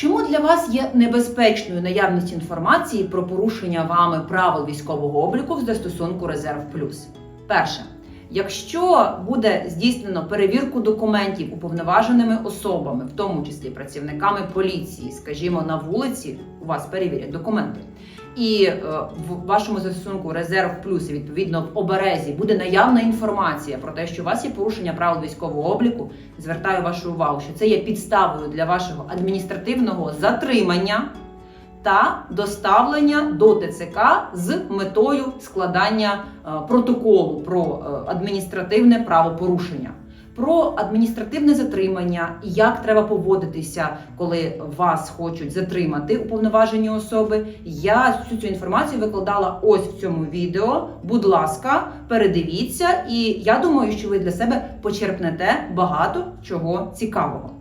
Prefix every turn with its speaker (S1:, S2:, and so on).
S1: Чому для вас є небезпечною наявність інформації про порушення вами правил військового обліку в застосунку Резерв Плюс? Перше, якщо буде здійснено перевірку документів уповноваженими особами, в тому числі працівниками поліції, скажімо, на вулиці, у вас перевірять документи. І е, в вашому застосунку резерв плюс відповідно в оберезі буде наявна інформація про те, що у вас є порушення правил військового обліку. Звертаю вашу увагу, що це є підставою для вашого адміністративного затримання та доставлення до ТЦК з метою складання е, протоколу про е, адміністративне правопорушення. Про адміністративне затримання як треба поводитися, коли вас хочуть затримати уповноважені особи. Я всю цю інформацію викладала ось в цьому відео. Будь ласка, передивіться, і я думаю, що ви для себе почерпнете багато чого цікавого.